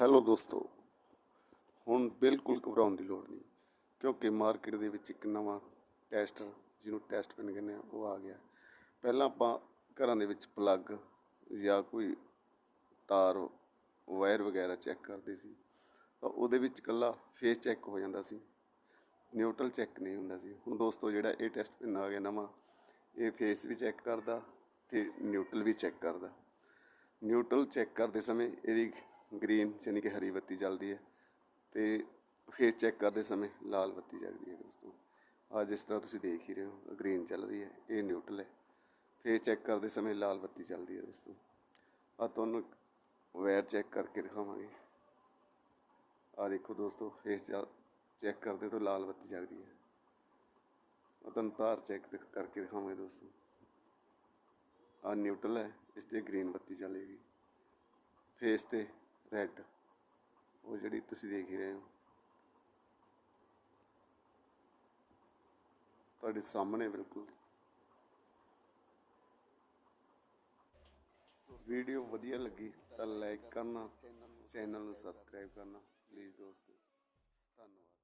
Hello ਦੋਸਤੋ, ਹੁਣ ਬਿਲਕੁਲ ਘਬਰਾਉਣ ਦੀ ਲੋੜ ਨਹੀਂ, ਕਿਉਂਕਿ ਮਾਰਕੀਟ ਦੇ ਵਿੱਚ ਇੱਕ ਨਵਾਂ ਟੈਸਟਰ, ਜਿਹਨੂੰ ਟੈਸਟ ਪਿੰਨ ਕਹਿੰਦੇ ਆ, ਉਹ ਆ ਗਿਆ। ਪਹਿਲਾਂ ਆਪਾਂ ਘਰਾਂ ਦੇ ਵਿੱਚ ਪਲੱਗ ਜਾਂ ਕੋਈ ਤਾਰ, ਵਾਇਰ ਵਗੈਰਾ ਚੈੱਕ ਕਰਦੇ ਸੀ, ਤਾਂ ਉਹਦੇ ਵਿੱਚ ਇਕੱਲਾ ਫੇਸ ਚੈੱਕ ਹੋ ਜਾਂਦਾ ਸੀ, ਨਿਊਟਰਲ ਚੈੱਕ ਨਹੀਂ ਹੁੰਦਾ ਸੀ। ਹੁਣ ਦੋਸਤੋ, ਜਿਹੜਾ ਇਹ ਟੈਸਟ ਪਿੰਨ ਆ ਗਿਆ ਨਵਾਂ, ਇਹ ਫੇਸ ਵੀ ਚੈੱਕ ਕਰਦਾ ਤੇ ਨਿਊਟਰਲ ਵੀ ਚੈੱਕ ਕਰਦਾ। ਨਿਊਟਰਲ ਚੈੱਕ ਕਰਦੇ ਸਮੇਂ ਇਹਦੀ ਗ੍ਰੀਨ ਯਾਨੀ ਕਿ ਹਰੀ ਬੱਤੀ ਜਲਦੀ ਹੈ ਤੇ ਫੇਸ ਚੈੱਕ ਕਰਦੇ ਸਮੇਂ ਲਾਲ ਬੱਤੀ ਜਗਦੀ ਹੈ ਦੋਸਤੋ। ਆ ਜਿਸ ਤਰ੍ਹਾਂ ਤੁਸੀਂ ਦੇਖ ਹੀ ਰਹੇ ਹੋ ਗ੍ਰੀਨ ਚੱਲ ਰਹੀ ਹੈ, ਇਹ ਨਿਊਟਰਲ ਹੈ। ਫੇਸ ਚੈੱਕ ਕਰਦੇ ਸਮੇਂ ਲਾਲ ਬੱਤੀ ਚੱਲਦੀ ਹੈ ਦੋਸਤੋ। ਆ ਤੁਹਾਨੂੰ ਵਾਇਰ ਚੈੱਕ ਕਰਕੇ ਦਿਖਾਵਾਂਗੇ। ਆ ਦੇਖੋ ਦੋਸਤੋ ਫੇਸ ਚੈੱਕ ਕਰਦੇ ਤੋਂ ਲਾਲ ਬੱਤੀ ਜਗਦੀ ਹੈ। ਆ ਤੁਹਾਨੂੰ ਤਾਰ ਚੈੱਕ ਕਰਕੇ ਦਿਖਾਵਾਂਗੇ ਦੋਸਤੋ। ਆ ਨਿਊਟਰਲ ਹੈ, ਇਸ ਤੇ ਗ੍ਰੀਨ ਬੱਤੀ ਚੱਲੇਗੀ। ਫੇਸ ਤੇ ਰੈੱਡ ਉਹ ਜਿਹੜੀ ਤੁਸੀਂ ਦੇਖ ਹੀ ਰਹੇ ਹੋ। ਤੁਹਾਡੇ ਸਾਹਮਣੇ ਬਿਲਕੁਲ। ਵੀਡੀਓ ਵਧੀਆ ਲੱਗੀ ਤਾਂ ਲਾਈਕ ਕਰਨਾ ਚੈਨਲ ਨੂੰ ਸਬਸਕ੍ਰਾਈਬ ਕਰਨਾ ਪਲੀਜ਼ ਦੋਸਤੋ। ਧੰਨਵਾਦ।